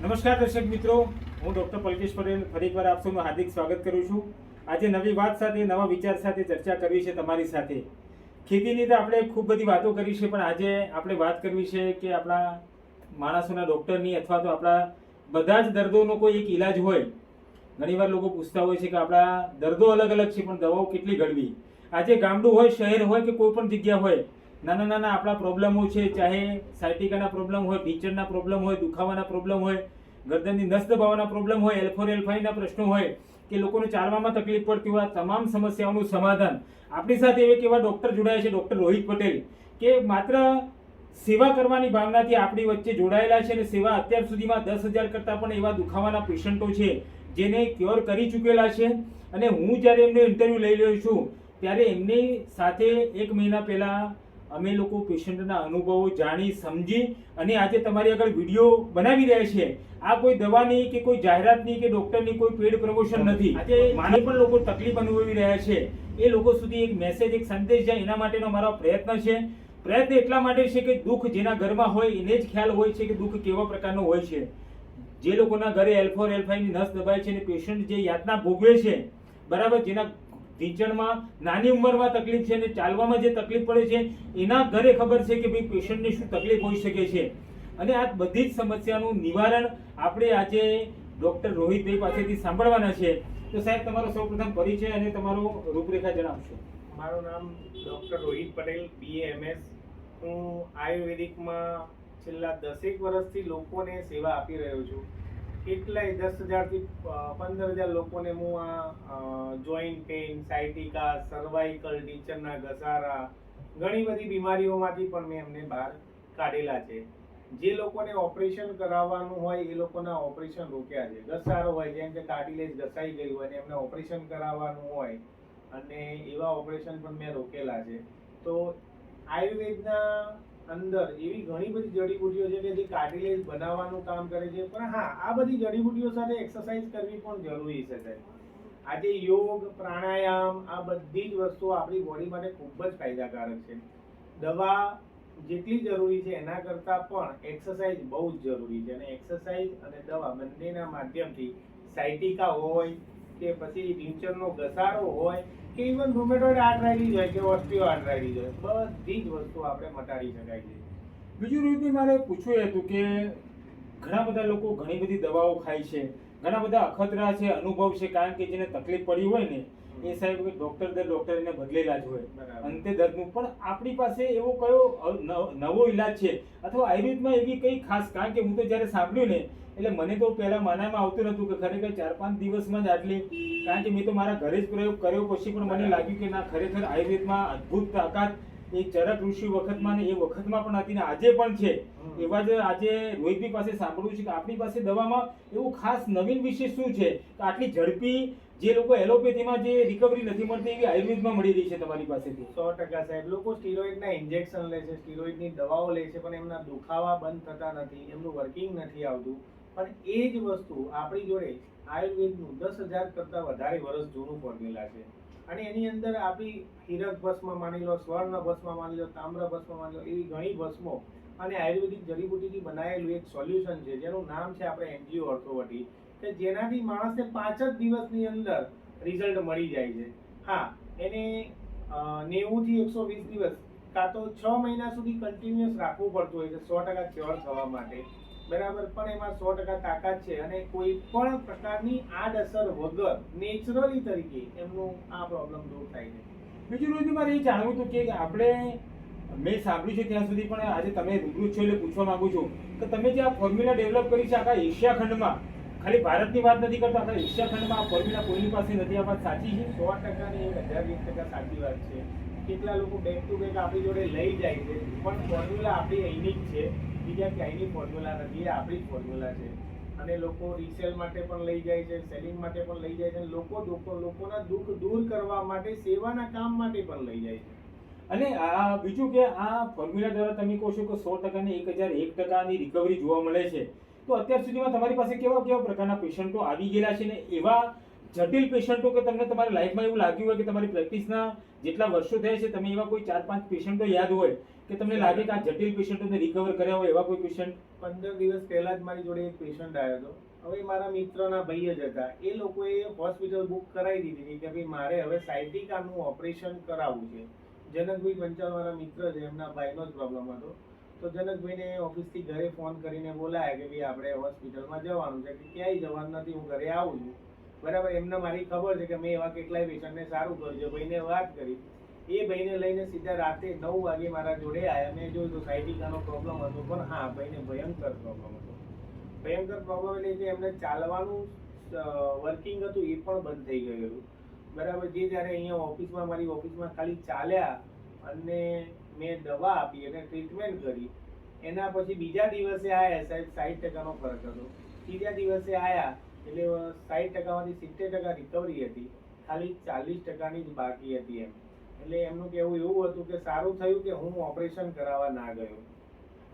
નમસ્કાર દર્શક મિત્રો, હું ડૉક્ટર પલકેશ પટેલ ફરી એકવાર આપ સૌનું હાર્દિક સ્વાગત કરું છું. આજે નવી વાત સાથે, નવા વિચાર સાથે ચર્ચા કરવી છે તમારી સાથે. ખેતીની તો આપણે ખૂબ બધી વાતો કરી છે, પણ આજે આપણે વાત કરવી છે કે આપણા માણસોના ડૉક્ટરની અથવા તો આપણા બધા જ દર્દોનો કોઈ એક ઈલાજ હોય. ઘણીવાર લોકો પૂછતા હોય છે કે આપણા દર્દો અલગ અલગ છે, પણ દવાઓ કેટલી ગળવી? આજે ગામડું હોય, શહેર હોય કે કોઈ પણ જગ્યા હોય નાના નાના આપણા પ્રોબ્લેમો છે, ચાહે સાયટિકાના પ્રોબ્લેમ હોય ટીચરના પ્રોબ્લેમ હોય, દુખાવાના પ્રોબ્લેમ હોય, ગરદનની નસ દબાવવાના પ્રોબ્લેમ હોય એલ્ફોર એલ્ફાઈના પ્રશ્નો હોય, કે લોકોને ચાલવામાં તકલીફ પડતી હોય તમામ સમસ્યાઓનું સમાધાન. આપણી સાથે એવા ડૉક્ટર જોડાયા છે ડૉક્ટર રોહિત પટેલ, કે માત્ર સેવા કરવાની ભાવનાથી આપણી વચ્ચે જોડાયેલા છે અને સેવા અત્યાર સુધીમાં દસ હજાર કરતાં પણ એવા દુખાવાના પેશન્ટો છે, જેને ક્યોર કરી ચૂકેલા છે. અને હું જ્યારે એમનો ઇન્ટરવ્યૂ લઈ રહ્યો છું, ત્યારે એમની સાથે એક મહિના પહેલાં અમે લોકો પેશન્ટના અનુભવો જાણી સમજી અને આજે તમારી આગળ વીડિયો બનાવી રહ્યા છે. આ કોઈ દવાની કે કોઈ જાહેરાતની કે ડોક્ટરની કોઈ પેડ પ્રમોશન નથી. આજે માને પણ લોકો તકલીફ અનુભવી રહ્યા છે. એ લોકો સુધી એક મેસેજ એક સંદેશ જાય એના માટેનો મારો પ્રયત્ન છે. પ્રયત્ન એટલા માટે છે કે દુઃખ જેના ઘરમાં હોય એને જ ખ્યાલ હોય છે કે દુઃખ કેવા પ્રકારનો હોય છે. જે લોકોના ઘરે એલ ફોર એલ ફાઈવની નસ દબાય છે અને પેશન્ટ જે યાતના ભોગવે છે બરાબર જેના ઢીંચણમાં નાની ઉંમરમાં તકલીફ છે અને ચાલવામાં જે તકલીફ પડે છે, એના ઘરે ખબર છે કે ભાઈ પેશન્ટને શું તકલીફ હોઈ શકે છે. અને આ બધી જ સમસ્યાનું નિવારણ આપણે આજે ડૉક્ટર રોહિતભાઈ પાસેથી સાંભળવાના છે. તો સાહેબ, તમારો સૌપ્રથમ પરિચય અને તમારો રૂપરેખા જણાવશો. મારું નામ ડૉક્ટર રોહિત પટેલ બીએમએસ હું આયુર્વેદિકમાં છેલ્લા દસેક વર્ષથી લોકોને સેવા આપી રહ્યો છું. કેટલાય દસ હજારથી પંદર હજાર લોકોને હું આ જોઈન્ટ પેઇન સાયટિકા સર્વાઇકલ ટીચરના ઘસારા, ઘણી બધી બીમારીઓમાંથી પણ મેં એમને બહાર કાઢેલા છે. જે લોકોને ઓપરેશન કરાવવાનું હોય એ લોકોના ઓપરેશન રોક્યા છે. ઘસારો હોય, જેમ કે કાર્ટિલેજ ઘસાઈ ગયું હોય અને એમને ઓપરેશન કરાવવાનું હોય અને એવા ઓપરેશન પણ મેં રોકેલા છે. તો આયુર્વેદના અંદર એવી ઘણી બધી જડીબુટીઓ છે કે જે કાર્ટિલેજ બનાવવાનું કામ કરે છે. પણ હા, આ બધી જડીબુટીઓ સાથે એક્સરસાઇઝ કરવી પણ જરૂરી છે સાહેબ. આજે યોગ, પ્રાણાયામ, આ બધી જ વસ્તુઓ આપણી બોડી માટે ખૂબ જ ફાયદાકારક છે. દવા જેટલી જરૂરી છે એના કરતાં પણ એક્સરસાઇઝ બહુ જ જરૂરી છે. અને એક્સરસાઇઝ અને દવા બંનેના માધ્યમથી સાયટિકા હોય કે પછી ટીચરનો ઘસારો હોય કે ઇવન રૂમેટોઇડ આર્થરાઇટિસ હોય કે ઓસ્ટિયો આર્થરાઇટિસ હોય બધી જ વસ્તુ આપણે મટાડી શકાય છે. બીજું રીતે મારે પૂછવું હતું કે ઘણા બધા લોકો ઘણી બધી દવાઓ ખાય છે ઘણા બધા અખતરા છે અનુભવ છે કારણ કે જેને તકલીફ પડી હોય ને એ સાહેબ કે ડોક્ટર દર ડોક્ટર એને બદલેલા જ હોય. અંતે દર્દનું. પણ આપણી પાસે એવો કયો નવો ઈલાજ છે અથવા આયુર્વેદમાં એવી કઈ ખાસ કારણ કે હું તો જ્યારે સાંભળ્યું ને એટલે મને તો પહેલા માનામાં આવતું નતું કે ખરેખર ચાર પાંચ દિવસમાં જ આટલી કારણ કે મેં તો મારા ઘરે જ પ્રયોગ કર્યો પછી પણ મને લાગ્યું કે ના ખરેખર આયુર્વેદમાં અદ્ભુત તાકાત એ ચરક ઋષિ વખતમાં ને એ વખતમાં પણ હતી ને આજે પણ છે. એવા જ આજે રોહિતભાઈ પાસે સાંભળ્યું છે કે આપણી પાસે દવામાં એવું ખાસ નવીન વિશે શું છે? કે આટલી ઝડપી જે લોકો એલોપેથીમાં જે રિકવરી નથી મળતી એવી આયુર્વેદમાં મળી રહી છે તમારી પાસેથી? સો ટકા સાહેબ. લોકો સ્ટીરોઇડના ઇન્જેક્શન લે છે સ્ટીરોઇડની દવાઓ લે છે પણ એમના દુખાવા બંધ થતા નથી એમનું વર્કિંગ નથી આવતું. પણ એ જ વસ્તુ આપણી જોડે આયુર્વેદનું દસ હજાર કરતાં વધારે વર્ષ જૂનું ફોર્મ્યુલા છે. અને એની અંદર આપણી હીરક ભસ્મ માની લો, સ્વર્ણ ભસ્મ માની લો, તામ્ર ભસ્મ માની લો, એવી ઘણી ભસ્મો અને આયુર્વેદિક જડીબુટીથી બનાવેલું એક સોલ્યુશન છે, જેનું નામ છે આપણે એનજીઓ ઓર્થોવટી કે જેનાથી માણસને પાંચ જ દિવસની અંદર રિઝલ્ટ મળી જાય છે. હા, એને નેવુંથી એકસો વીસ દિવસ કાં તો છ મહિના સુધી કન્ટિન્યુઅસ રાખવું પડતું હોય છે, સો ટકા ક્યોર થવા માટે. બરાબર, પણ એમાં સો ટકા તાકાત છે અને કોઈ પણ પ્રકારની આડઅસર વગર નેચરલી તરીકે એમનું આ પ્રોબ્લેમ દૂર થાય છે. બીજું રોજ, મારે એ જાણવું હતું કે આપણે, મેં સાંભળ્યું છે ત્યાં સુધી, પણ આજે તમે રૂબરૂ છો એટલે પૂછવા માંગુ છું કે તમે જે આ ફોર્મ્યુલા ડેવલપ કરી છે આખા એશિયા ખંડમાં, ખાલી ભારતની વાત નથી કરતા, આખા એશિયા ખંડમાં આ ફોર્મ્યુલા કોઈની પાસે નથી, આ વાત સાચી છે? સો ટકાની હજાર વીસ ટકા સાચી વાત છે. કેટલા લોકો બેક ટુ બેક આપણી જોડે લઈ જાય છે, પણ ફોર્મ્યુલા આપણી અહીંની જ છે. બીજા ક્યાંયની ફોર્મ્યુલા નથી, એ આપણી ફોર્મ્યુલા છે. અને લોકો રીસેલ માટે પણ લઈ જાય છે સેલિંગ માટે પણ લઈ જાય છે લોકો લોકોના દુઃખ દૂર કરવા માટે સેવાના કામ માટે પણ લઈ જાય છે. અને આ બીજું કે આ ફોર્મ્યુલા દ્વારા તમે કહો છો કે સો ટકાની એક હજાર એક ટકાની રિકવરી જોવા મળે છે, તો અત્યાર સુધીમાં તમારી પાસે કેવા કેવા પ્રકારના પેશન્ટો આવી ગયેલા છે ને એવા જટિલ પેશન્ટો કે તમને તમારી લાઈફમાં એવું લાગ્યું હોય કે તમારી પ્રેક્ટિસના જેટલા વર્ષો થયા છે, તમે એવા કોઈ ચાર, પાંચ પેશન્ટો યાદ હોય કે તમને લાગે કે આ જટિલ પેશન્ટોને રિકવર કર્યા હોય એવા કોઈ પેશન્ટ પંદર દિવસ પહેલા જ મારી જોડે એક પેશન્ટ આવ્યો હતો. હવે મારા મિત્રના ભાઈ જ હતા. એ લોકોએ હોસ્પિટલ બુક કરાવી દીધી હતી કે ભાઈ, મારે હવે સાયટિકાનું ઓપરેશન કરાવવું છે. જનકભાઈ પંચાલ મારા મિત્ર છે, એમના ભાઈનો જ પ્રોબ્લેમ હતો. તો જનકભાઈને ઓફિસથી ઘરે ફોન કરીને બોલાયા કે ભાઈ, આપણે હોસ્પિટલમાં જવાનું છે, કે ક્યાંય જવાનું નથી, હું ઘરે આવું છું. બરાબર, એમને મારી ખબર છે કે મેં એવા કેટલાય પેશન્ટને સારું કર્યું છે. ભાઈને વાત કરી. એ ભાઈને લઈને સીધા રાતે નવ વાગે મારા જોડે આવ્યા મેં જોયું તો સાયટિકાનો પ્રોબ્લેમ હતો, પણ હા, ભાઈને ભયંકર પ્રોબ્લેમ હતો. ભયંકર પ્રોબ્લેમ એટલે કે એમને ચાલવાનું વર્કિંગ હતું, એ પણ બંધ થઈ ગયું હતું. બરાબર, જે જ્યારે અહીંયા ઓફિસમાં, મારી ઓફિસમાં ખાલી ચાલ્યા અને મેં દવા આપી અને ટ્રીટમેન્ટ કરી. એના પછી બીજા દિવસે આવ્યા સાહેબ સાઠ ટકાનો ફરક હતો. ત્રીજા દિવસે આવ્યા એટલે સાઠ ટકામાંથી સિત્તેર ટકા રિકવરી હતી. ખાલી ચાલીસ ટકાની જ બાકી હતી એમ. એટલે એમનું કહેવું એવું હતું કે સારું થયું કે હું ઓપરેશન કરાવવા ના ગયો.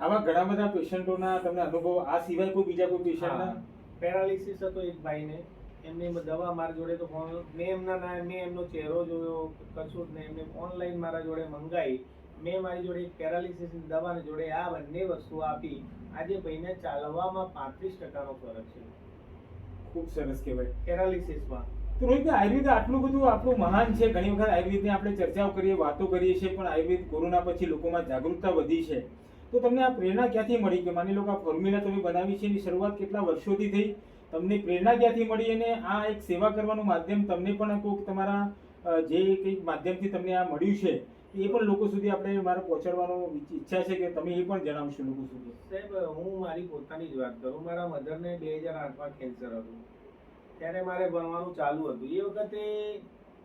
આવા ઘણા બધા પેશન્ટોના તમને અનુભવ આ સિવાય કોઈ બીજા કોઈ પેશન્ટના? પેરાલિસિસ હતો એક ભાઈને. એમની દવા મારા જોડે તો ફોન મેં એમના ના મેં એમનો ચહેરો જોયો કશું જ નહીં. એમને ઓનલાઈન મારા જોડે મંગાવી મેં મારી જોડે એક પેરાલિસિસની દવાની જોડે આ બંને વસ્તુ આપી. આજે ભાઈને ચાલવામાં પાંત્રીસ ટકાનો ફરક છે. ખૂબ સરસ કહેવાય. પેરાલિસિસમાં તો રોહિત આયુર્વેદ આટલું બધું આપણું મહાન છે. ઘણી વખત આયુર્વેદની આપણે ચર્ચાઓ કરીએ, વાતો કરીએ છીએ, પણ આયુર્વેદ કોરોના પછી લોકોમાં જાગૃતતા વધી છે. તો તમને આ પ્રેરણા ક્યાંથી મળી કે માની લો કે આ ફોર્મ્યુલા તમે બનાવી છે એની શરૂઆત કેટલા વર્ષોથી થઈ? તમને પ્રેરણા ક્યાંથી મળી અને આ એક સેવા કરવાનું માધ્યમ તમને પણ કોઈક તમારા જે કંઈક માધ્યમથી તમને આ મળ્યું છે, એ પણ લોકો સુધી આપણે મારે પહોંચાડવાનો ઈચ્છા છે કે તમે એ પણ જણાવશો લોકો સુધી. સાહેબ, હું મારી પોતાની જ વાત કરું. મારા મધરને બે હજાર આઠમાં કેન્સર હતું. ત્યારે મારે ભણવાનું ચાલુ હતું. એ વખતે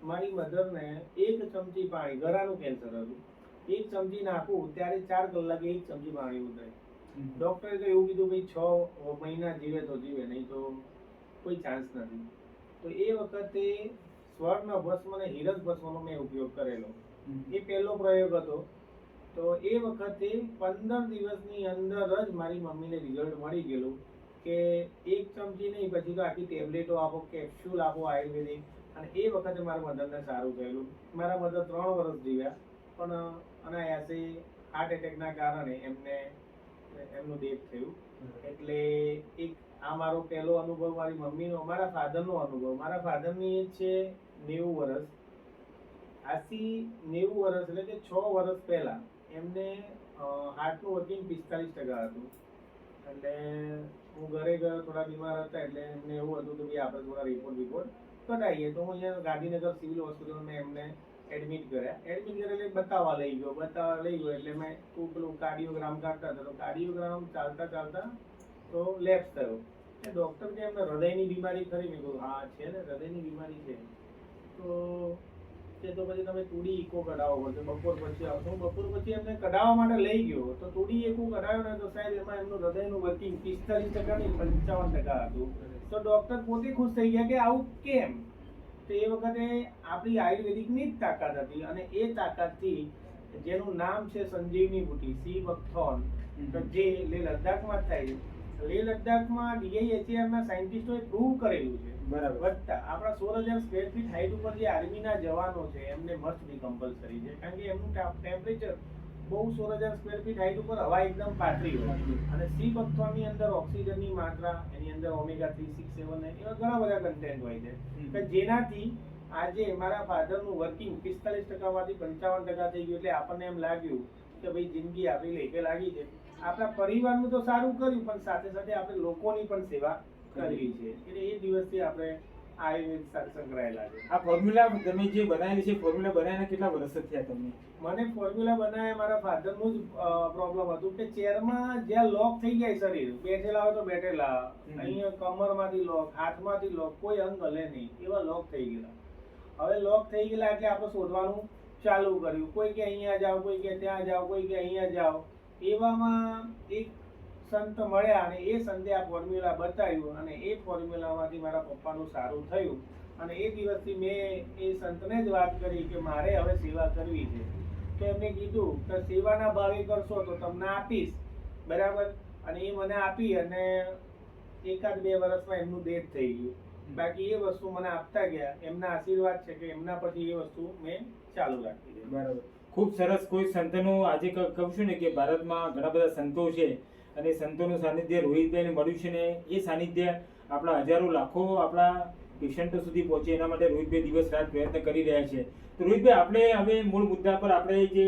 મારી મધરને એક ચમચી પાણી ગળાનું કેન્સર હતું. એક ચમચી નાખું ત્યારે ચાર કલાકે એક ચમચી પાણી ઉતરે ડૉક્ટરે તો એવું કીધું ભાઈ છ મહિના જીવે તો જીવે નહીં તો કોઈ ચાન્સ નથી. તો એ વખતે સ્વર્ણ ભસ્મ અને હીરક ભસ્મનો મેં ઉપયોગ કરેલો. એ પહેલો પ્રયોગ હતો. તો એ વખતે પંદર દિવસની અંદર જ મારી મમ્મીને રિઝલ્ટ મળી ગયેલું. કે એક ચમચી નહીં પછી તો આખી ટેબ્લેટો આપો કેપ્સ્યુલ આપો આયુર્વેદિક. અને એ વખતે મારા મધરને સારું થયેલું. મારા મધર ત્રણ વર્ષ જીવ્યા પણ અનાયાસે હાર્ટ એટેકના કારણે એમને એમનું ડેથ થયું. એટલે એક આ મારો પહેલો અનુભવ મારી મમ્મીનો મારા ફાધરનો અનુભવ. મારા ફાધરની એજ છે નેવું વર્ષ. આથી નેવું વર્ષ એટલે કે છ વર્ષ પહેલા એમને હાર્ટનું વર્કિંગ પિસ્તાલીસ ટકા હતું. એટલે હું ઘરે ગયો, થોડા બીમાર હતા એટલે એમને એવું હતું કે ભાઈ આપણે થોડા રિપોર્ટ રિપોર્ટ કઢાવીએ તો હું અહીંયા ગાંધીનગર સિવિલ હોસ્પિટલમાં એમને એડમિટ કર્યા. એડમિટ કર્યા એટલે બતાવવા લઈ ગયો. બતાવવા લઈ ગયો એટલે મેં તું પેલું કાર્ડિયોગ્રામ કાઢતા હતા. તો કાર્ડિયોગ્રામ ચાલતા ચાલતા તો લેપ્સ થયો. એ ડૉક્ટર કે એમને હૃદયની બીમારી ખરી? મેં કહ્યું હા, છે ને, હૃદયની બીમારી છે. તો કે તો પછી તમે તુડી ઇકો કઢાવો પડશે. બપોર પછી આવશો બપોર પછી એમને કઢાવવા માટે લઈ ગયો. તો તુડી એકું કઢાવ્યો ને તો સાહેબ એમાં એમનું હૃદયનું વર્કિંગ પિસ્તાલીસ ટકા નહીં પંચાવન ટકા હતું. તો ડૉક્ટર પોતે ખુશ થઈ ગયા કે આવું કેમ? તો એ વખતે આપણી આયુર્વેદિકની જ તાકાત હતી અને એ તાકાતથી જેનું નામ છે સંજીવની બુટી, સી બકથોન જે લેહ લદ્દાખમાં જ થાય છે. લેહ લદ્દાખમાં ડીઆઈએચઆરના સાયન્ટિસ્ટોએ પ્રૂવ કરેલું છે. બરાબર. આપણા સોળ હજાર સ્ક્વેર ફીટ હાઈટ ઉપર જે આર્મીના જવાનો છે એમને મસ્ટ બી કમ્પલસરી છે. કારણ કે એમનું ટેમ્પરેચર બહુ સોળ હજાર સ્ક્વેર ફીટ હાઈટ ઉપર હવા એકદમ પાતળી હોય અને સી બકથોનની અંદર ઓક્સિજનની માત્રા એની અંદર ઓમેગા થ્રી સિક્સ સેવન એવા ઘણા બધા કન્ટેન્ટ હોય છે. કે જેનાથી આજે મારા ફાધરનું વર્કિંગ પિસ્તાલીસ ટકામાંથી પંચાવન ટકા થઈ ગયું એટલે આપણને એમ લાગ્યું કે ભાઈ જિંદગી આપણી લેખે લાગી છે. આપણા પરિવારનું તો સારું કર્યું પણ સાથે સાથે આપણે લોકોની પણ સેવા કરવી છે. એટલે એ દિવસથી આપણે આયુર્વેદ સાથે સંકળાયેલા છે. આ ફોર્મ્યુલા તમે જે બનાવેલી છે ફોર્મ્યુલા બનાવીને કેટલા વર્ષ થયા તમને? મને ફોર્મ્યુલા બનાવ્યા મારા ફાધરનું જ પ્રોબ્લેમ હતું કે ચેરમાં જ્યાં લોક થઈ જાય શરીર બેઠેલા હોય તો બેઠેલા. અહીંયા કમરમાંથી લોક હાથમાંથી લોક કોઈ અંગ હલે નહીં એવા લોક થઈ ગયેલા. હવે લોક થઈ ગયેલા એટલે આપણે શોધવાનું ચાલુ કર્યું. કોઈ કે અહીંયા જાઓ કોઈ કે ત્યાં જાઓ કોઈ કે અહીંયા જાઓ. એવામાં એક સંત મળ્યા અને એ સંતે આ ફોર્મ્યુલા બતાવ્યું અને એ ફોર્મ્યુલામાંથી મારા પપ્પાનું સારું થયું. અને એ દિવસથી મેં એ સંતને જ વાત કરી કે મારે હવે સેવા કરવી છે. તો એમને કીધું કે સેવાના ભાવે કરશો તો તમને આપીશ. બરાબર? અને એ મને આપી અને એકાદ બે વર્ષમાં એમનું ડેથ થઈ ગયું. બાકી એ વસ્તુ મને આપતા ગયા. એમના આશીર્વાદ છે કે એમના પછી એ વસ્તુ મેં ચાલુ રાખી બરાબર. ખૂબ સરસ કોઈ સંતનું આજે કહું છું ને કે ભારતમાં ઘણા બધા સંતો છે. અને સંતોનું સાનિધ્ય રોહિતભાઈને મળ્યું છે ને એ સાનિધ્ય આપણા હજારો લાખો આપણા પેશન્ટો સુધી પહોંચે એના માટે રોહિતભાઈ દિવસ રાત પ્રયત્ન કરી રહ્યા છે. તો રોહિતભાઈ, આપણે હવે મૂળ મુદ્દા પર આપણે જે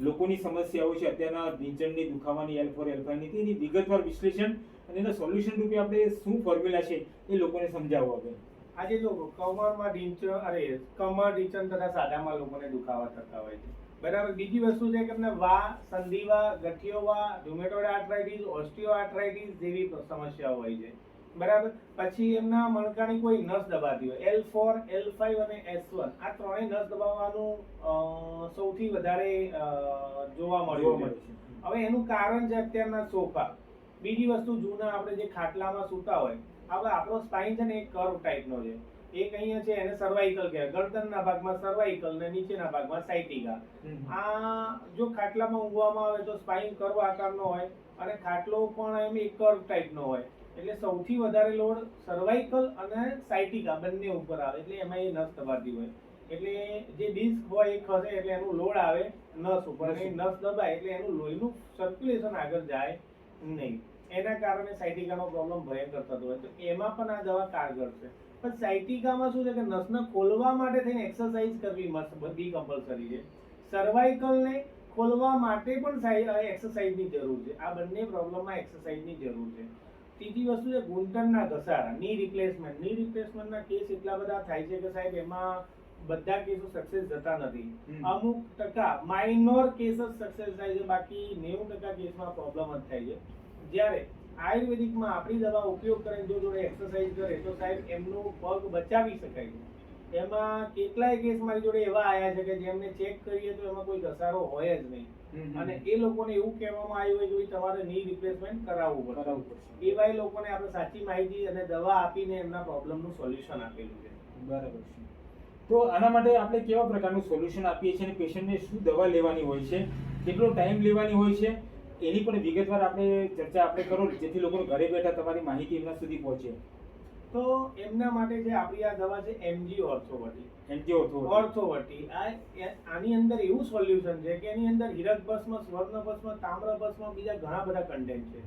લોકોની સમસ્યાઓ છે, અત્યારના નીચણની દુખાવાની એલ ફોર એલ ફાઈવની તેની વિગતવાર વિશ્લેષણ અને એના સોલ્યુશન રૂપે આપણે શું ફોર્મ્યુલા છે એ લોકોને સમજાવો આપણે આજે જો કમરમાં ઢીંચણ અરે કમર ઢીંચણ તથા સાદામાં લોકોને દુખાવા થતા હોય છે. બરાબર. બીજી વસ્તુ છે કે તમને વા સંધિવા ગઠિયોવા રૂમેટોઇડ આર્થરાઇટિસ ઓસ્ટિયો આર્થરાઇટિસ જેવી સમસ્યાઓ હોય છે. બરાબર? પછી એમના મણકાની કોઈ નસ દબાતી હોય. એલ ફોર એલ ફાઈવ અને એસ વન. આ ત્રણેય નસ દબાવવાનું સૌથી વધારે જોવા મળ્યું છે. હવે એનું કારણ છે અત્યારના સોફા. બીજી વસ્તુ જૂના આપણે જે ખાટલામાં સૂતા હોય હવે આપણો સ્પાઇન છે ને એ કર્વ ટાઈપનો છે. એક અહીંયા છે એને સર્વાઇકલ કહેવાય. ગરદનના ભાગમાં સર્વાઇકલ ને નીચેના ભાગમાં સાઇટિકા. આ જો ખાટલામાં ઊંઘવામાં આવે તો સ્પાઇન કર્વ આકારનો હોય અને ખાટલો પણ એમ એક કર્વ ટાઈપનો હોય. એટલે સૌથી વધારે લોડ સર્વાઇકલ અને સાઇટિકા બંને ઉપર આવે. એટલે એમાં એ નસ દબાતી હોય. એટલે જે ડિસ્ક હોય એ ખસે એટલે એનું લોડ આવે નસ ઉપર. અને નસ દબાય એટલે એનું લોહીનું સર્ક્યુલેશન આગળ જાય નહીં. એના કારણે સાઇટિકાનો પ્રોબ્લેમ ભયંકર થતો હોય. તો એમાં પણ આ દવા કારગર છે. પણ સાઇટિકામાં શું છે કે નસને ખોલવા માટે થઈને એક્સરસાઇઝ કરવી મસ્ત બધી કમ્પલસરી છે. સર્વાઇકલને ખોલવા માટે પણ એક્સરસાઇઝની જરૂર છે. આ બંને પ્રોબ્લેમમાં એક્સરસાઇઝની જરૂર છે. ત્રીજી વસ્તુ છે ઘૂંટણના ઘસારા. ની રિપ્લેસમેન્ટની રિપ્લેસમેન્ટના કેસ એટલા બધા થાય છે કે સાહેબ એમાં બધા કેસો સક્સેસ જતા નથી. અમુક ટકા માઇનોર કેસ જ સક્સેસ થાય છે. બાકી નેવું ટકા કેસમાં પ્રોબ્લેમ જ થાય છે. જ્યારે આયુર્વેદિકમાં આપણી દવા ઉપયોગ કરીને જો જોડે એક્સરસાઇઝ કરે તો સાહેબ એમનો પગ બચાવી શકાય છે. એમાં કેટલાય કેસ મારી જોડે એવા આવ્યા છે કે જેમને ચેક કરીએ તો એમાં કોઈ ઘસારો હોય જ નહીં. અને એ લોકોને એવું કહેવામાં આવ્યું હોય કે તમારે ની રિપ્લેસમેન્ટ કરાવવું કરાવવું પડશે. એવા એ લોકોને આપણે સાચી માહિતી અને દવા આપીને એમના પ્રોબ્લેમનું સોલ્યુશન આપેલું છે. બરાબર છે. તો આના માટે આપણે કેવા પ્રકારનું સોલ્યુશન આપીએ છીએ અને પેશન્ટને શું દવા લેવાની હોય છે? કેટલો ટાઈમ લેવાની હોય છે? એની પણ વિગતવાર આપણે ચર્ચા આપણે કરો જેથી લોકો ઘરે બેઠા તમારી માહિતી એમના સુધી પહોંચે. તો એમના માટે જે આપણી આ દવા છે એમજી ઓર્થોવટી એમજી ઓર્થો ઓર્થોવટી આ આની અંદર એવું સોલ્યુશન છે કે એની અંદર હિરક ભસ્મ સ્વર્ણ ભસ્મ તામ્ર ભસ્મ બીજા ઘણા બધા કન્ટેન્ટ છે.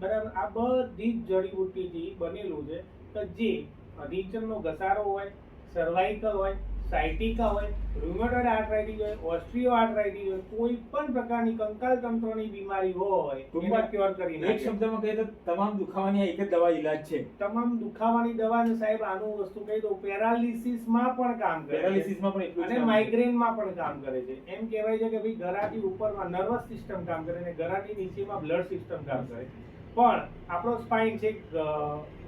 બરાબર. આ બધી જ જડીબુટ્ટીથી બનેલું છે. કે જે નીચરનો ઘસારો હોય સર્વાઇકલ હોય સાયટિકા હોય રૂમેટોઇડ આર્થરાઇટિસ હોય ઓસ્ટ્રિયો આર્થરાઇટિસ હોય કોઈ પણ પ્રકારની કંકાલ તંત્રની બીમારી હોય ટૂંકમાં ક્યોર કરી એક શબ્દમાં કહીએ તો તમામ દુખાવાની એક જ દવા ઈલાજ છે. તમામ દુખાવાની દવા ને સાહેબ આનું વસ્તુ કહી દઉં પેરાલિસિસમાં પણ કામ કરે પેરાલિસિસમાં પણ એટલું અને કામ છે. માઇગ્રેનમાં પણ કામ કરે છે. એમ કહેવાય છે કે ભાઈ ગરાથી ઉપરમાં નર્વસ સિસ્ટમ કામ કરે અને ગરાથી નીચેમાં બ્લડ સિસ્ટમ કામ કરે પણ આપણો સ્પાઇન છે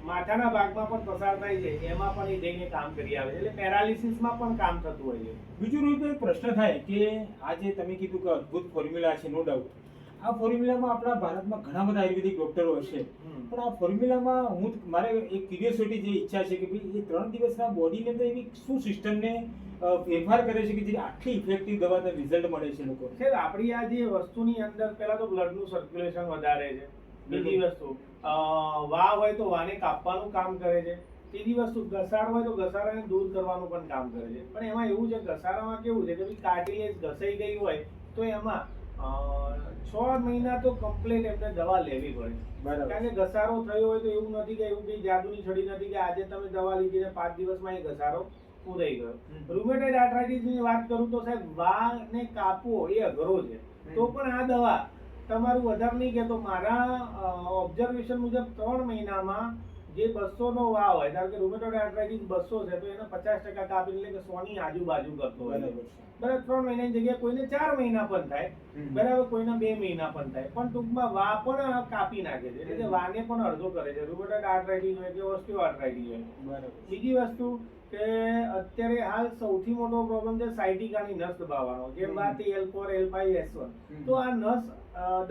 માથાના ભાગમાં પણ પસાર થાય છે એમાં પણ એ જઈને કામ કરી આવે છે. એટલે પેરાલિસિસમાં પણ કામ થતું હોય છે. બીજું રીતે એક પ્રશ્ન થાય કે આ જે તમે કીધું કે અદ્ભુત ફોર્મ્યુલા છે નો ડાઉટ આ ફોર્મ્યુલામાં આપણા ભારતમાં ઘણા બધા આયુર્વેદિક ડોક્ટરો હશે. પણ આ ફોર્મ્યુલામાં હું મારે એક ક્યુરિયોસિટી જે ઈચ્છા છે કે ભાઈ એ ત્રણ દિવસના બોડીની અંદર એવી શું સિસ્ટમને ફેરફાર કરે છે કે જે આટલી ઇફેક્ટિવ દવાને રિઝલ્ટ મળે છે લોકો સર આપણી આ જે વસ્તુની અંદર પહેલા તો બ્લડનું સર્ક્યુલેશન વધારે છે. બીજી વસ્તુ વા હોય તો વાને કાપવાનું કામ કરે છે. ત્રીજી વસ્તુ ઘસારો હોય તો ઘસારાને દૂર કરવાનું પણ કામ કરે છે. પણ એમાં એવું છે ઘસારામાં કેવું છે કે ભાઈ કાર્ટિલેજ ઘસાઈ ગઈ હોય તો એમાં છ મહિના તો કમ્પ્લેટ એમને દવા લેવી પડે. બરાબર. કારણ કે ઘસારો થયો હોય તો એવું નથી કે એવું કઈ જાદુની છડી નથી કે આજે તમે દવા લીધી ને પાંચ દિવસમાં એ ઘસારો પૂરાઈ ગયો. રૂમેટાઇડ આર્થરાઇટિસની વાત કરું તો સાહેબ વાને કાપવો એ અઘરો છે. તો પણ આ દવા તમારું વધારે નહીં કહેતો મારા ઓબ્ઝર્વેશન મુજબ ત્રણ મહિનામાં જે બસોનો વાવ હોય ધારો કે રૂમેટોઇડ આર્થરાઇટિસ બસો છે તો એને પચાસ ટકા કાપી એટલે કે સોની આજુબાજુ કરતો હોય. બરાબર ત્રણ મહિનાની જગ્યાએ કોઈને ચાર મહિના પણ થાય બરાબર કોઈના બે મહિના પણ થાય પણ ટૂંકમાં વા પણ કાપી નાખે છે એટલે કે વાને પણ અડધો કરે છે રૂમેટોઇડ આર્થરાઇટિસ હોય કે ઓસ્ટિયો આર્થરાઇટિસ હોય. બરાબર બીજી વસ્તુ કે અત્યારે હાલ સૌથી મોટો પ્રોબ્લેમ છે સાયટિકાની નસ દબાવવાનો. જેમ વાત L four L five S one તો આ નસ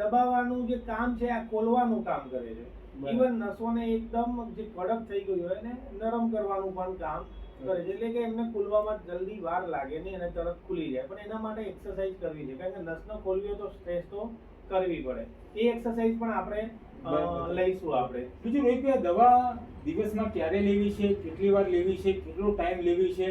દબાવવાનું જે કામ છે આ ખોલવાનું કામ કરે છે. ઇવન નસોને એકદમ જે કડક થઈ ગયું હોય ને નરમ કરવાનું પણ કામ કરે છે. એટલે કે એમને ખુલવામાં જલ્દી વાર લાગે નહીં અને તરત ખુલી જાય. પણ એના માટે એક્સરસાઇઝ કરવી છે. કારણ કે નસને ખોલવી હોય તો સ્ટ્રેસ તો કરવી પડે. એ એક્સરસાઇઝ પણ આપણે. લઈશું આપણે. બીજું રોહિતભાઈ આ દવા દિવસમાં ક્યારે લેવી છે કેટલી વાર લેવી છે કેટલો ટાઈમ લેવી છે?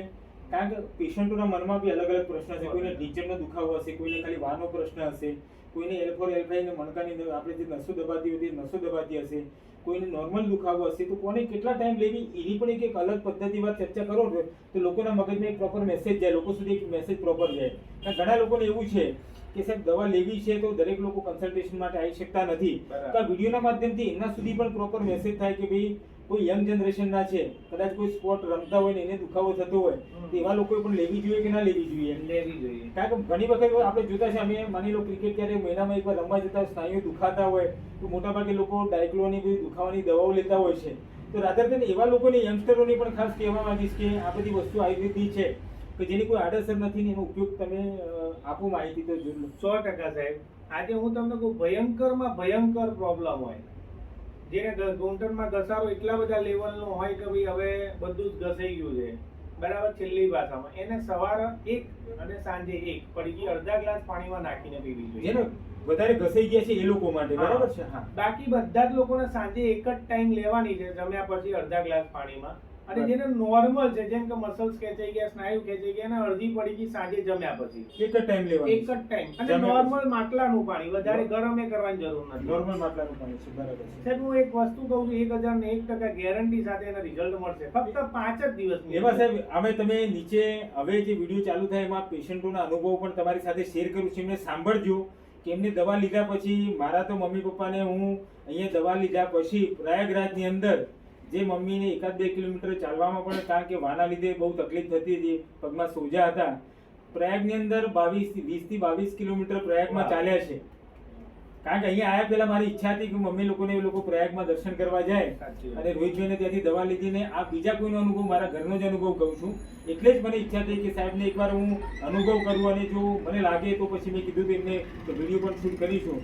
કારણ કે પેશન્ટોના મનમાં બી અલગ અલગ પ્રશ્ન છે કોઈને ડીચરનો દુખાવો હશે કોઈને ખાલી વાનો પ્રશ્ન હશે કોઈને એલ ફોર એલ ફાઈવ મણકાની આપણે જે નસો દબાતી તે નસો દબાતી હશે કોઈને નોર્મલ દુખાવો હશે તો કોને કેટલા ટાઈમ લેવી એની પણ એક એક અલગ પદ્ધતિવાર ચર્ચા કરો તો લોકોના મગજમાં એક પ્રોપર મેસેજ જાય લોકો સુધી એક મેસેજ પ્રોપર જાય. ઘણા લોકોને એવું છે કે સાહેબ દવા લેવી છે તો દરેક લોકો કન્સલ્ટેશન માટે આવી શકતા નથી. તો આ વિડીયોના માધ્યમથી એમના સુધી પણ પ્રોપર મેસેજ થાય કે ભાઈ કોઈ યંગ જનરેશનના છે કદાચ કોઈ સ્પોર્ટ રમતા હોય ને એને દુખાવો થતો હોય તો એવા લોકોએ પણ લેવી જોઈએ કે ના લેવી જોઈએ? લેવી જોઈએ. કારણ કે ઘણી વખત આપણે જોતા છે અમે માની લો ક્રિકેટ ક્યારે મહિનામાં એકવાર રમવા જતા હોય, સ્નાયુઓ દુખાતા હોય તો મોટાભાગે લોકો ડાયક્લોની બધી દુખાવાની દવાઓ લેતા હોય છે. તો રાધર તને એવા લોકોને યંગસ્ટરોને પણ ખાસ કહેવા માંગીશ કે આ બધી વસ્તુ આયુર્વેદની છે કે જેની કોઈ આડઅસર નથી ને એનો ઉપયોગ તમે આપો માહિતી તો જરૂર. સો ટકા સાહેબ. આજે હું તમને કહું ભયંકરમાં ભયંકર પ્રોબ્લેમ હોય. જેને ઘૂંટણમાં ઘસારો એટલા બધા લેવલનો હોય કે ભાઈ હવે બધું જ ઘસાઈ ગયું છે. બરાબર છેલ્લી ભાષામાં. એને સવારે એક અને સાંજે એક પડકી અડધા ગ્લાસ પાણીમાં નાખીને પીવી જોઈએ. વધારે ઘસાઈ ગયા છે એ લોકો માટે બરાબર છે? હા. બાકી બધા જ લોકોને સાંજે એક જ ટાઈમ લેવાની છે જમ્યા પછી અડધા ગ્લાસ પાણીમાં. અને જેને નોર્મલ છે જેમ કે મસલ્સ ખેંચાઈ ગયા સ્નાયુ ખેંચાઈ ગયા અને અડધી પડીકી સાંજે જમ્યા પછી. એક જ ટાઈમ લેવાનું એક જ ટાઈમ અને નોર્મલ માટલાનું પાણી વધારે ગરમ એ કરવાની જરૂર નથી. નોર્મલ માટલાનું પાણી છે બરાબર સાહેબ હું એક વસ્તુ કહું છું એક હજાર ને એક ટકા ગેરંટી સાથે એના રિઝલ્ટ મળશે. ફક્ત પાંચ જ દિવસ એમાં સાહેબ અમે તમે નીચે હવે જે વીડિયો ચાલુ થાય એમાં પેશન્ટોના અનુભવ પણ તમારી સાથે શેર કરું છું. એમને સાંભળજો કે એમને દવા લીધા પછી મારા તો મમ્મી પપ્પાને હું અહીંયા દવા લીધા પછી પ્રયાગરાજની અંદર જે મમ્મીને એકાદ બે કિલોમીટર ચાલવામાં પણ કારણ કે વાના લીધે બહુ તકલીફ થતી હતી પગમાં સોજા હતા. પ્રયાગની અંદર બાવીસ વીસથી બાવીસ કિલોમીટર પ્રયાગમાં ચાલ્યા છે. કારણ કે અહીંયા આવ્યા પહેલા મારી ઈચ્છા હતી કે મમ્મી લોકોને એ લોકો પ્રયાગમાં દર્શન કરવા જાય. અને રોહિતભાઈને ત્યાંથી દવા લીધીને આ બીજા કોઈનો અનુભવ મારા ઘરનો જ અનુભવ કહું છું. એટલે જ મને ઈચ્છા થઈ કે સાહેબને એકવાર હું અનુભવ કરું અને જો મને લાગે તો પછી મેં કીધું એમને વીડિયો પણ શૂટ કરીશું.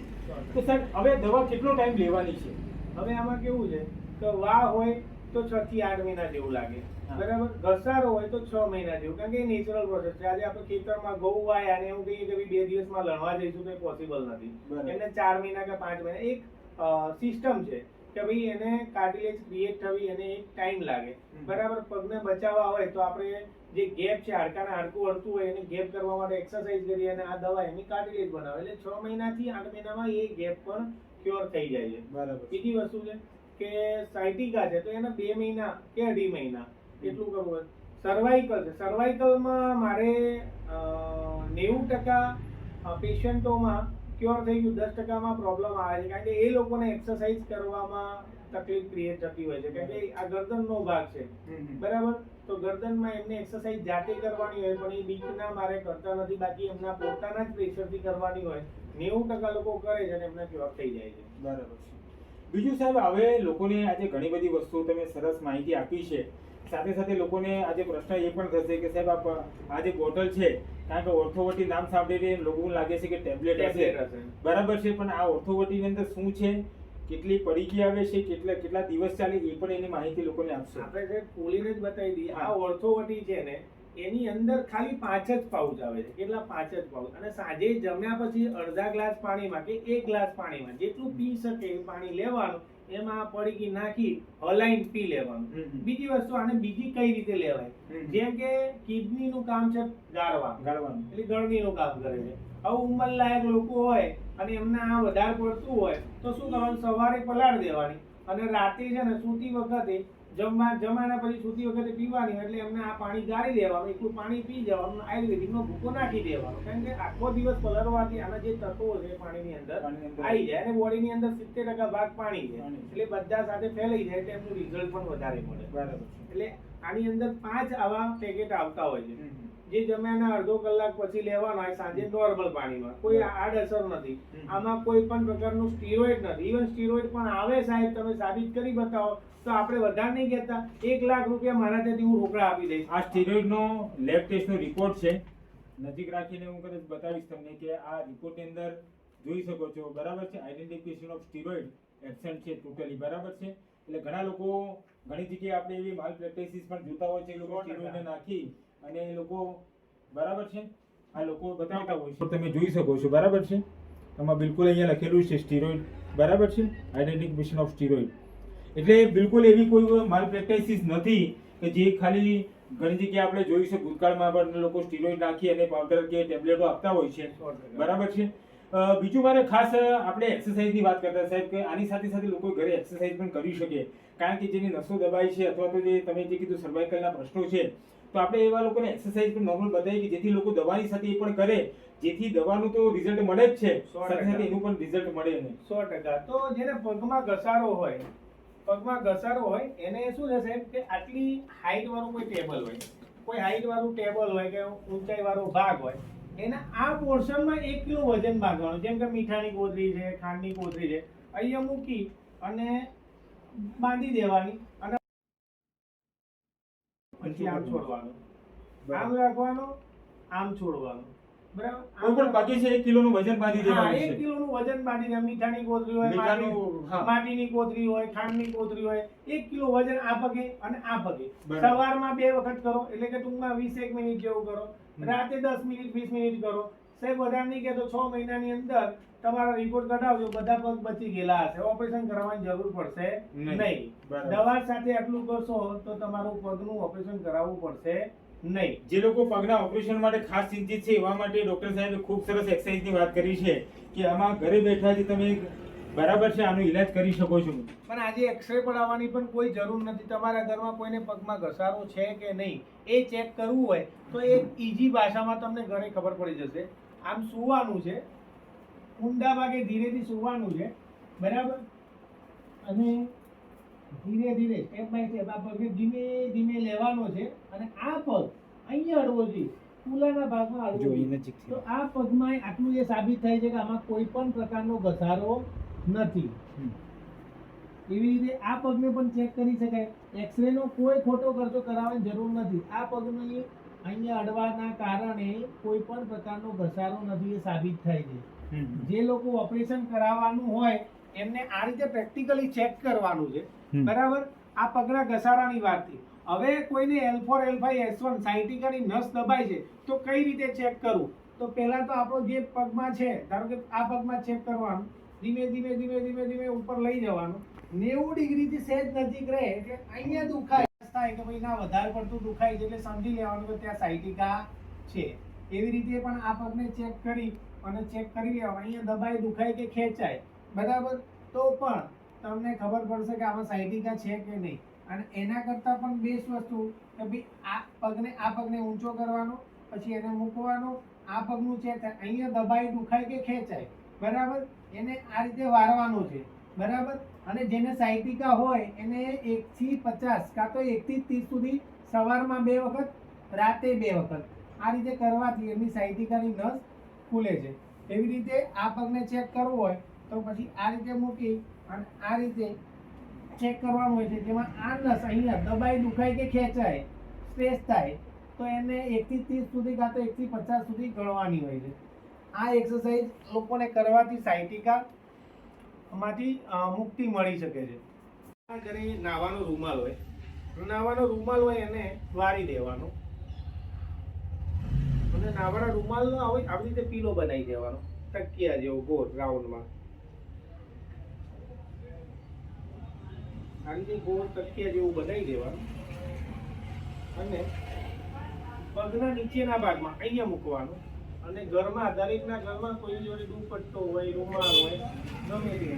તો સાહેબ હવે દવા કેટલો ટાઈમ લેવાની છે? હવે આમાં કેવું છે? કે વાહ હોય તો છ થી આઠ મહિના જેવું લાગે. બરાબર? ઘસારો હોય તો છ મહિના જેવું. કારણ કે એ નેચરલ પ્રોસેસ છે. આજે આપણે ખેતરમાં ઘઉં વાય અને એવું કહીએ કે બે દિવસમાં લણવા જઈશું તો એ પોસિબલ નથી. એને ચાર મહિના કે પાંચ મહિના એક સિસ્ટમ છે કે ભાઈ એને કાર્ટિલેજ ક્રિએટ થવી એને એક ટાઈમ લાગે. બરાબર? પગને બચાવવા હોય તો આપણે જે ગેપ છે હાડકાના હાડકું અડતું હોય એને ગેપ કરવા માટે એક્સરસાઇઝ કરીએ અને આ દવા એની કાર્ટિલેજ બનાવે. એટલે છ મહિનાથી આઠ મહિનામાં એ ગેપ પણ ક્યોર થઈ જાય છે. બરાબર. બીજી વસ્તુ છે કે સાયટિકા છે તો એના બે મહિના કે અઢી મહિના એટલું કરવું હોય. સર્વાઇકલ છે. સર્વાઇકલમાં મારે નેવું ટકા પેશન્ટોમાં ક્યોર થઈ ગયું. દસ ટકામાં પ્રોબ્લેમ આવે છે. કારણ કે એ લોકોને એક્સરસાઇઝ કરવામાં તકલીફ ક્રિએટ થતી હોય છે. કારણ કે આ ગરદનનો ભાગ છે. બરાબર? તો ગરદનમાં એમને એક્સરસાઇઝ જાતે કરવાની હોય પણ એ બીકના મારે કરતા નથી. બાકી એમના પોતાના જ પ્રેશરથી કરવાની હોય. નેવું ટકા લોકો કરે છે અને એમને ક્યોર થઈ જાય છે. બરાબર. બીજું સાહેબ હવે લોકોને આજે ઘણી બધી વસ્તુઓ તમે સરસ માહિતી આપી છે. સાથે સાથે લોકોને આજે પ્રશ્ન એ પણ થશે કે સાહેબ આપ આ જે બોટલ છે કારણ કે ઓર્થોવટી નામ સાંભળીને લોકોને લાગે છે કે ટેબ્લેટ હશે. બરાબર છે પણ આ ઓર્થોવટીની અંદર શું છે? કેટલી પડીકી આવે છે? કેટલા કેટલા દિવસ ચાલે? એ પણ એની માહિતી લોકોને આપશે. આપણે જે ખોલીને જ બતાવી દઈએ આ ઓર્થોવટી છે ને એની અંદર ખાલી પાંચ જ પાઉચ આવે છે. કેટલા? પાંચ જ પાઉચ. અને સાંજે જમ્યા પછી અડધા ગ્લાસ પાણીમાં કે એક ગ્લાસ પાણીમાં જેટલું પી શકે એ પાણી લેવાનું એમાં પડીકી નાખી હલાઈન પી લેવાનું. બીજી વસ્તુ આને બીજી કઈ રીતે લેવાય? જેમ કે કિડની નું કામ છે ગાળવા ગાળવાનું. એટલે ગળણીનું કામ કરે છે. હવે ઉંમરલાયક લોકો હોય અને એમને આ વધારે પડતું હોય તો શું કરવાનું? સવારે પલાળ દેવાની. અને રાતે છે ને સૂતી વખતે જમવા જમાના પછી સૂતી વખતે પીવાની એટલે એમને આ પાણી ગાળી લેવાનું એટલું પાણી પી જવાનું આયુર્વેદિકનો ભૂકો નાખી દેવાનો કારણ કે આખો દિવસ પલળવાથી આના જે તત્વો છે પાણીની અંદર. આવી જાય અને બોડીની અંદર સિત્તેર ટકા ભાગ પાણી છે. એટલે બધા સાથે ફેલાઈ જાય એટલે એમનું રિઝલ્ટ પણ વધારે મળે બરાબર એટલે આની અંદર પાંચ આવા પેકેટ આવતા હોય છે. જે જમ્યાના અડધો કલાક પછી લેવાનો હોય સાંજે નોર્મલ પાણીમાં. કોઈ આડઅસર નથી. આમાં કોઈ પણ પ્રકારનું સ્ટીરોઇડ નથી. ઇવન સ્ટીરોઇડ પણ આવે સાહેબ તમે સાબિત કરી બતાવો તો આપણે વધારે નહીં કહેતા. એક લાખ રૂપિયા મારા ત્યાંથી હું રોકડા આપી દઈશ. આ સ્ટીરોઇડનો લેબ ટેસ્ટનો રિપોર્ટ છે. નજીક રાખીને હું કદાચ બતાવીશ તમને કે આ રિપોર્ટની અંદર જોઈ શકો છો બરાબર છે? આઈડેન્ટિફિકેશન ઓફ સ્ટીરોઇડ એબસેન્ટ છે ટોટલી બરાબર છે? એટલે ઘણા લોકો ઘણી જગ્યાએ આપણે એવી માલ પ્રેક્ટિસિસ પણ જોતા હોય છે એ લોકો સ્ટીરોઇડને નાખી અને એ લોકો બરાબર છે? આ લોકો બતાવતા હોય છે. તમે જોઈ શકો છો, બરાબર છે? આમાં બિલકુલ અહીંયા લખેલું છે સ્ટીરોઇડ બરાબર છે? આઈડેન્ટિફિકેશન ઓફ સ્ટીરોઇડ એટલે બિલકુલ એવી કોઈ માલ પ્રેક્ટિસિસ નથી કે જે ખાલી ઘણી જગ્યાએ આપણે જોયું છે, ભૂતકાળમાં પણ લોકો સ્ટીરોઇડ નાખી અને પાવડર કે ટેબ્લેટો આપતા હોય છે. બરાબર છે? બીજું મારે ખાસ આપણે એક્સરસાઇઝની વાત કરતા સાહેબ કે આની સાથે સાથે લોકો ઘરે એક્સરસાઇઝ પણ કરી શકે. કારણ કે જેની નસો દબાઈ છે અથવા તો જે તમે જે કીધું સર્વાઇકલના પ્રશ્નો છે તો આપણે એવા લોકોને એક્સરસાઇઝ પણ નોર્મલ બતાવીએ કે જેથી લોકો દવાની સાથે એ પણ કરે. જેથી દવાનું તો રિઝલ્ટ મળે જ છે. સાથે. સાથે એનું પણ રિઝલ્ટ મળે નહીં. સો ટકા. તો જેને પગમાં ઘસારો હોય પગમાં ઘસારો હોય એને શું છે સાહેબ કે આટલી હાઈટ વાળું કોઈ ટેબલ હોય કોઈ હાઈટ વાળું ટેબલ હોય કે ઊંચાઈ વાળો ભાગ હોય એના આ પોર્શનમાં એક કિલો વજન બાંધવાનું. જેમ કે મીઠાની કોથળી છે ખાંડની કોથળી છે અહીંયા મૂકી અને બાંધી દેવાની. પછી આમ છોડવાનું. આમ રાખવાનું આમ છોડવાનું. બરાબર? પણ બાકી છે એક કિલોનું વજન બાંધી દેવાનું એક છે. કિલોનું વજન બાંધીને મીઠાની કોથળી હોય મીઠાનું, માટીની કોથળી હોય ખાંડની કોથળી હોય એક કિલો વજન આ પગે અને આ પગે. સવારમાં બે વખત કરો એટલે કે ટૂંકમાં વીસ એક મિનિટ જેવું કરો. રાતે દસ મિનિટ વીસ મિનિટ કરો. સાહેબ વધારે નહીં કે તો છ મહિનાની અંદર તમારો રિપોર્ટ કઢાવજો બધા પગ બચી ગયેલા હશે. ઓપરેશન કરવાની જરૂર પડશે નહીં. દવા સાથે આટલું કરશો તો તમારું પગનું ઓપરેશન કરાવવું પડશે નહીં. જે લોકો પગના ઓપરેશન માટે ખાસ ચિંતિત છે એવા માટે ડોક્ટર સાહેબે ખૂબ સરસ એક્સરસાઇઝની વાત કરી છે કે આમાં ઘરે બેઠા જ તમે બરાબર છે આનો ઈલાજ કરી શકો છો. પણ આજે એક્સરે પડાવવાની પણ કોઈ જરૂર નથી. તમારા ઘરમાં કોઈને પગમાં ઘસારો છે કે નહીં એ ચેક કરવું હોય તો એ ઈઝી ભાષામાં તમને ઘરે ખબર પડી જશે. આમ સુવાનું છે. ઊંડા ભાગે ધીરેથી સુવાનું છે બરાબર? અને ધીરે ધીરે સ્ટેપ બાય સ્ટેપ આ પગે ધીમે ધીમે લેવાનો છે અને આ પગ અહીંયા અડવો જોઈએ કુલાના ભાગમાં અડવો જોઈએ તો આ પગમાં આટલું એ સાબિત થાય છે કે આમાં કોઈ પણ પ્રકારનો ઘસારો નથી. એવી રીતે આ પગને પણ ચેક કરી શકાય. એક્સરેનો કોઈ ખોટો ખર્ચો કરાવવાની જરૂર નથી. આ પગની અહીંયા અડવાના કારણે કોઈ પણ પ્રકારનો ઘસારો નથી એ સાબિત થાય છે. જે લોકો ઓપરેશન કરાવવાનું હોય એમને આ રીતે પ્રેક્ટિકલી ચેક કરવાનું છે. બરાબર? આ પગના ઘસારાની વાત થઈ હવે કોઈને L four L five S one સાયટિકાની નસ દબાય છે તો કઈ રીતે ચેક કરવું? તો પહેલા તો આપણો જે પગમાં છે ધારો કે આ પગમાં ચેક કરવાનું ધીમે ધીમે ધીમે ધીમે ધીમે ઉપર લઈ જવાનું. નેવું ડિગ્રીથી સહેજ નજીક રહે એટલે અહીંયા દુખાય. થાય કે ભાઈ ના વધારે પડતું દુખાય છે એટલે સમજી લેવાનું કે ત્યાં સાયટિકા છે. એવી રીતે પણ આ પગને ચેક કરી અને ચેક કરી લેવાનું. અહીંયા દબાઈ દુખાય કે ખેંચાય. બરાબર? તો પણ તમને ખબર પડશે કે આમાં સાયટિકા છે કે નહીં. અને એના કરતાં પણ બેસ્ટ વસ્તુ કે ભાઈ આ પગને આ પગને ઊંચો કરવાનો, પછી એને મૂકવાનો, આ પગનું ચેક થાય અહીંયા દબાઈ દુખાય કે ખેંચાય. બરાબર? એને આ રીતે વારવાનું છે. બરાબર? અને જેને સાયટિકા હોય, એને એકથી પચાસ કાં તો એકથી ત્રીસ સુધી સવારમાં બે વખત, રાતે બે વખત. આ રીતે કરવાથી એમની સાયટિકાની નસ ખુલે છે. એવી રીતે આ પગને ચેક કરવો હોય તો પછી આ રીતે મૂકી અને આ રીતે ચેક કરવાનું હોય છે. જેમાં આ નસ અહીંયા દબાઈ દુખાય કે ખેંચાય સ્ટ્રેસ થાય, તો એને એકથી ત્રીસ સુધી કાં તો એકથી પચાસ સુધી ગણવાની હોય છે. આ એક્સરસાઇઝ લોકોને કરવાથી સાયટિકા માંથી મુક્તિ મળી શકે છે. ઘરે નાવાનો રૂમાલ હોય. નાવાનો રૂમાલ હોય એને વારી દેવાનો. અને નાવાના રૂમાલનો આવી આવી રીતે પીલો બનાવી દેવાનો. તકિયા જેવો ગોળ રાઉન્ડમાં. આ રીતે ગોળ તકિયા જેવું બનાવી દેવાનું. અને પગના નીચેના ભાગમાં અહીંયા મૂકવાનું. અને ઘરમાં, દરેકના ઘરમાં કોઈ જોડે દુપટ્ટો હોય, રૂમાલ હોય, ગમે તે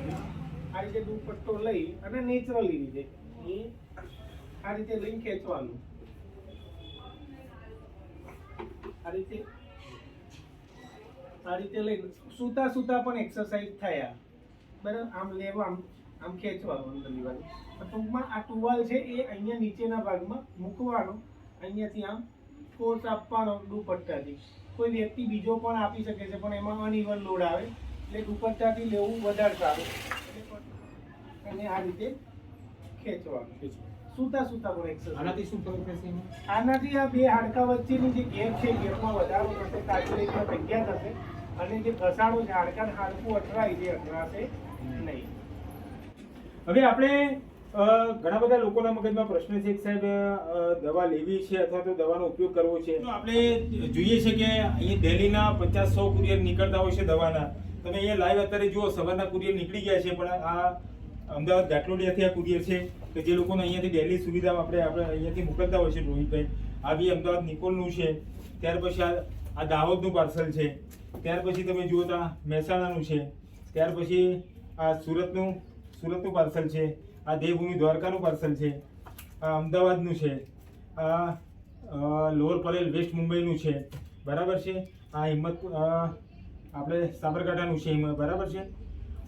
આ રીતે દુપટ્ટો લઈ અને નેચરલી રીતે આ રીતે લઈને ખેંચવાનું. આ રીતે. આ રીતે લઈ સૂતા સૂતા પણ એક્સરસાઇઝ થયા. બરાબર? આમ લેવા, આમ આમ ખેંચવાનું લેવાનું. ટૂંકમાં આ ટુવાલ છે એ અહીંયા નીચેના ભાગમાં મૂકવાનો. અહીંયાથી આમ ફોર્સ આપવાનો દુપટ્ટાથી. કોઈ વ્યક્તિ બીજો પણ આપી શકે છે, પણ એમાં અનઇવન લોડ આવે. એટલે દુપટ્ટાથી લેવું વધારે સારું. અને આ રીતે ખેંચવાનું. સૂતા સૂતા પણ એક્સરસાઇઝ આનાથી શું ફરક પડશે એમાં? આનાથી આ બે હાડકા વચ્ચેની જે ગેપ છે ગેપમાં વધારો થશે કાર્ડિયોલેટમાં જગ્યા થશે અને જે ઘસાડો છે હાડકા હાડકું અથડાય જે અથડાશે નહીં. હવે આપણે ઘણા બધા લોકોના મગજમાં પ્રશ્ન છે કે સાહેબ દવા લેવી છે અથવા તો દવાનો ઉપયોગ કરવો છે? તો આપણે જોઈએ છે કે અહીંયા દિલ્હીના પચાસ સો કુરિયર નીકળતા હોય છે દવાના. તમે અહીંયા લાઈવ અત્યારે જુઓ સવારના કુરિયર નીકળી ગયા છે પણ આ અમદાવાદ ગાટલોડિયાથી આ કુરિયર છે. કે જે લોકોને અહીંયાથી ડેલી સુવિધા આપણે આપણે અહીંયાથી મોકલતા હોય છે રોહિતભાઈ. આ બી અમદાવાદ નિકોલનું છે. ત્યાર પછી આ આ દાહોદનું પાર્સલ છે. ત્યાર પછી તમે જુઓ તો મહેસાણાનું છે. ત્યાર પછી આ સુરતનું સુરતનું પાર્સલ છે. આ દેવભૂમિ દ્વારકાનું પાર્સલ છે. આ અમદાવાદનું છે. આ લોઅર પરેલ વેસ્ટ મુંબઈનું છે. બરાબર છે? આ હિંમત આપણે સાબરકાંઠાનું છે બરાબર છે?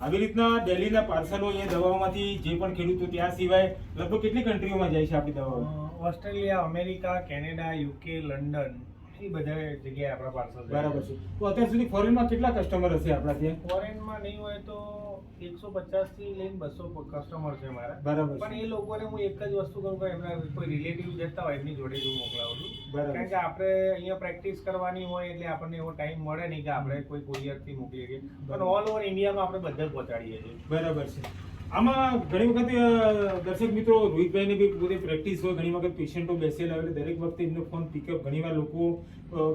આવી રીતના દિલ્હીના પાર્સલો એ દવાઓમાંથી જે પણ ખેડૂતો ત્યાં સિવાય લગભગ કેટલી કન્ટ્રીઓમાં જાય છે આપણી દવાઓ? Australia America Canada UK London એ બધા જગ્યાએ આપણા પાર્સલ બરાબર છે. તો અત્યાર સુધી ફોરેનમાં કેટલા કસ્ટમર હશે આપણા ત્યાં? ફોરેનમાં નહીં હોય તો એકસો પચાસથી લઈને બસો કસ્ટમર છે મારા. બરાબર પણ એ લોકોને હું એક જ વસ્તુ કરું કે એમના કોઈ રિલેટિવ જતા હોય એમની જોડે જ હું મોકલાવું છું. કારણ કે આપણે અહીંયા પ્રેક્ટિસ કરવાની હોય એટલે આપણને એવો ટાઈમ મળે નહીં કે આપણે કોઈ courier થી મોકલીએ પણ ઓલ ઓવર ઇન્ડિયામાં આપણે બધે પહોંચાડીએ છીએ. બરાબર છે. આમાં ઘણી વખત દર્શક મિત્રો રોહિતભાઈને બી પોતે પ્રેક્ટિસ હોય, ઘણી વખત પેશન્ટો બેસેલા હોય દરેક વખતે એમનો ફોન પિકઅપ ઘણીવાર લોકો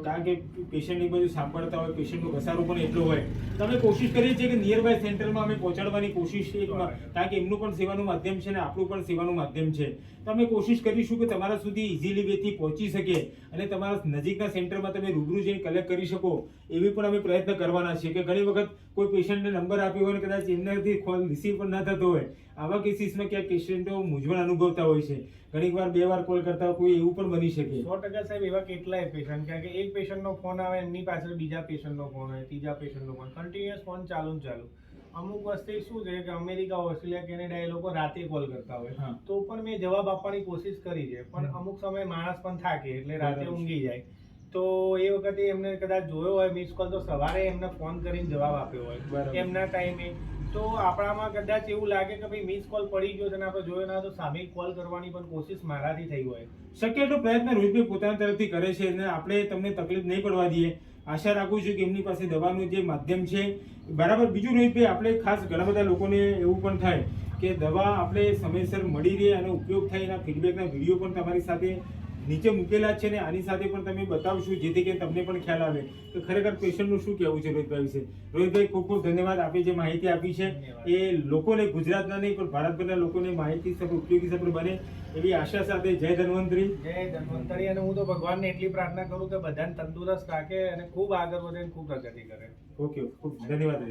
કારણ કે પેશન્ટની બધું સાંભળતા હોય પેશન્ટનો ઘસારો પણ એટલો હોય. તો અમે કોશિશ કરીએ છીએ કે નિયર બાય સેન્ટરમાં અમે પહોંચાડવાની કોશિશ એક કારણ કે એમનું પણ સેવાનું માધ્યમ છે ને આપણું પણ સેવાનું માધ્યમ છે. તો અમે કોશિશ કરીશું કે તમારા સુધી ઇઝીલી વેથી પહોંચી શકે અને તમારા નજીકના સેન્ટરમાં તમે રૂબરૂ જઈને કલેક્ટ કરી શકો, એવી પણ અમે પ્રયત્ન કરવાના છીએ કે ઘણી વખત કોઈ પેશન્ટને નંબર આપ્યો હોય કદાચ એમનાથી કોલ રિસીવ પણ ના થતો હોય આવા કેસીસમાં ક્યાંક પેશન્ટો મૂંઝવણ અનુભવતા હોય છે. ઘણીક વાર બે વાર કોલ કરતા હોય કોઈ એવું પણ બની શકે. સો ટકા સાહેબ એવા કેટલાય પેશન્ટ કારણ કે એક પેશન્ટનો ફોન આવે એમની પાછળ બીજા પેશન્ટનો ફોન હોય ત્રીજા પેશન્ટનો ફોન કન્ટિન્યુઅસ ફોન ચાલુ ચાલુ. અમુક વસ્તુ શું છે કે અમેરિકા ઓસ્ટ્રેલિયા કેનેડા એ લોકો રાતે કોલ કરતા હોય. તો પણ મેં જવાબ આપવાની કોશિશ કરી છે. પણ અમુક સમયે માણસ પણ થાકે એટલે રાતે ઊંઘી જાય. તો એ વખતે એમને કદાચ જોયો હોય મિસ કોલ તો સવારે એમને ફોન કરીને જવાબ આપ્યો હોય. એમના ટાઈમે તો આપણામાં કદાચ એવું લાગે કે ભાઈ મિસ કોલ પડી ગયો છે અને આપણે જોયો ના તો સામે કોલ કરવાની પણ કોશિશ મારાથી થઈ હોય. શક્ય એટલો પ્રયત્ન રોહિતભાઈ પોતાના તરફથી કરે છે અને આપણે તમને તકલીફ નહીં પડવા દઈએ. આશા રાખું છું કે એમની પાસે દવાનું જે માધ્યમ છે. બરાબર બીજું રોહિતભાઈ આપણે ખાસ ઘણા બધા લોકોને એવું પણ થાય કે દવા આપણે સમયસર મળી રહે અને ઉપયોગ થાય એના ફીડબેકના વીડિયો પણ તમારી સાથે નીચે મૂકેલા છે ને આની સાથે પણ તમે બતાવશું જેથી કરીને તમને પણ ખ્યાલ આવે. કે ખરેખર પેશન્ટનું શું કહેવું છે રોહિતભાઈ વિશે? રોહિતભાઈ ખૂબ ખૂબ ધન્યવાદ આપે જે માહિતી આપી છે. એ લોકોને ગુજરાતના નહીં પણ ભારતભરના લોકોને માહિતી સફળ ઉપયોગી સફળ બને એવી આશા સાથે જય ધન્વંતરી. જય ધન્વંતરી. અને હું તો ભગવાનને એટલી પ્રાર્થના કરું કે બધાને તંદુરસ્ત રાખે અને ખૂબ આગળ વધે અને ખૂબ પ્રગતિ કરે. ઓકે ખૂબ ધન્યવાદ